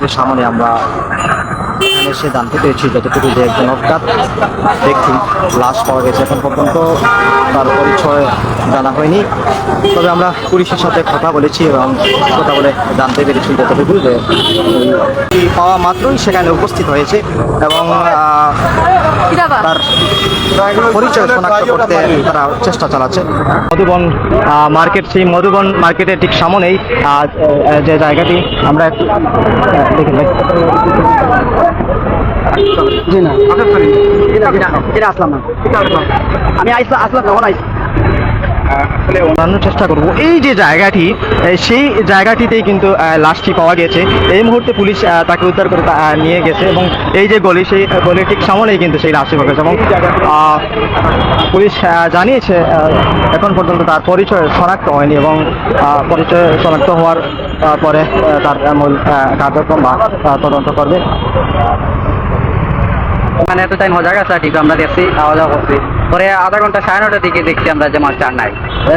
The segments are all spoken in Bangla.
মার্কেটের সামনে আমরা এসে জানতে পেরেছি যতটুকু যে একজন অজ্ঞাত ব্যক্তি লাশ পাওয়া গেছে এখন পর্যন্ত তার পরিচয় জানা হয়নি। তবে আমরা পুলিশের সাথে কথা বলেছি এবং কথা বলে জানতে পেরেছি যতটুকু যে পাওয়া মাত্রই সেখানে উপস্থিত হয়েছে এবং তার পরিচয় শনাক্ত করতে তারা চেষ্টা চালাচ্ছে। মধুবন মার্কেট সেই মধুবন মার্কেটের ঠিক সামনেই যে জায়গাটি আমরা একটু দেখে। জি না। এটা আসলাম না। আমি আসলাম আসলাম তখন আইস জানানোর চেষ্টা করব। এই যে জায়গাটি সেই জায়গাটিতেই কিন্তু লাশটি পাওয়া গেছে। এই মুহূর্তে পুলিশ তাকে উদ্ধার করে নিয়ে গেছে এবং এই যে গলি সেই গলির ঠিক সামনেই কিন্তু সেই লাশটি পাওয়া গেছে এবং পুলিশ জানিয়েছে এখন পর্যন্ত তার পরিচয় শনাক্ত হয়নি এবং পরিচয় শনাক্ত হওয়ার পরে তার মূল কার্যক্রম বা তদন্ত করবে। মানে এত টাইম হজা গেছে ঠিক আমরা দেখছি খাওয়া দাওয়া করছি। পরে আধা ঘণ্টা সাড়ে নটার দিকে দেখছি আমরা যে মাছটা আর নাই।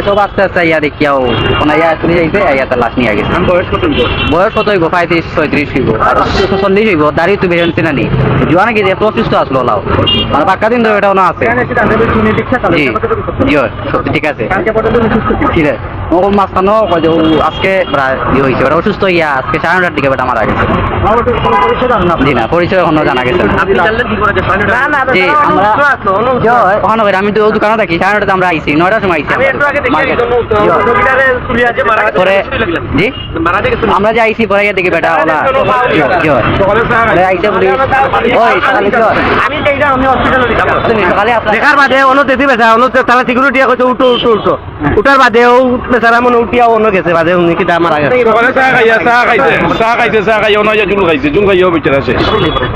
সব আস্তে আস্তে ইয়া দেখিয়াও কোনো ইয়া চলে যাইছে ইয়া তার লাশ নিয়ে গেছে। বয়স কত বয়স কত হইব? পঁয়ত্রিশ ছয়ত্রিশ হইব। আর চল্লিশ হইব দাঁড়িয়ে তো বেরোন চিনা নি জোয়ান কি যে পঁচিশ তো আসলো লাও মানে পাক্কা দিন ধরে এটাও না আছে। জি জি ঠিক আছে। ঠিক আছে ও মাঝখানেও কয় যে আজকে প্রায় ইয়ে হয়েছে অসুস্থ ইয়া আজকে সাড়ে নটার দিকে বেটা মারা গেছে জি না পরিচয় এখনও জানা গেছে ওখানে আমি তো দোকানে থাকি সাড়ে নটাতে আমরা আইছি নয়টার সময় আইছি. একজন জি হয়। পরে আমরা যে আইছি পরে দেখি বেটা ওলা হয়, হয়। সকালে আইসে বলি ওই আপনার দেখার বাদে অন্য দেখি অন্য তারা সিকিউরিটি উঠো উঠো উঠো উঠার বাদেও বেচারা মনে উঠিয়া অন্য গেছে বাদে উনি কি আমার আগে চাহ খাইছে চাহ খাইছে চাহ খাইছে, চাহ খাইয়া নয় জুল খাইছে জুল খাইয়াও বেচারা আছে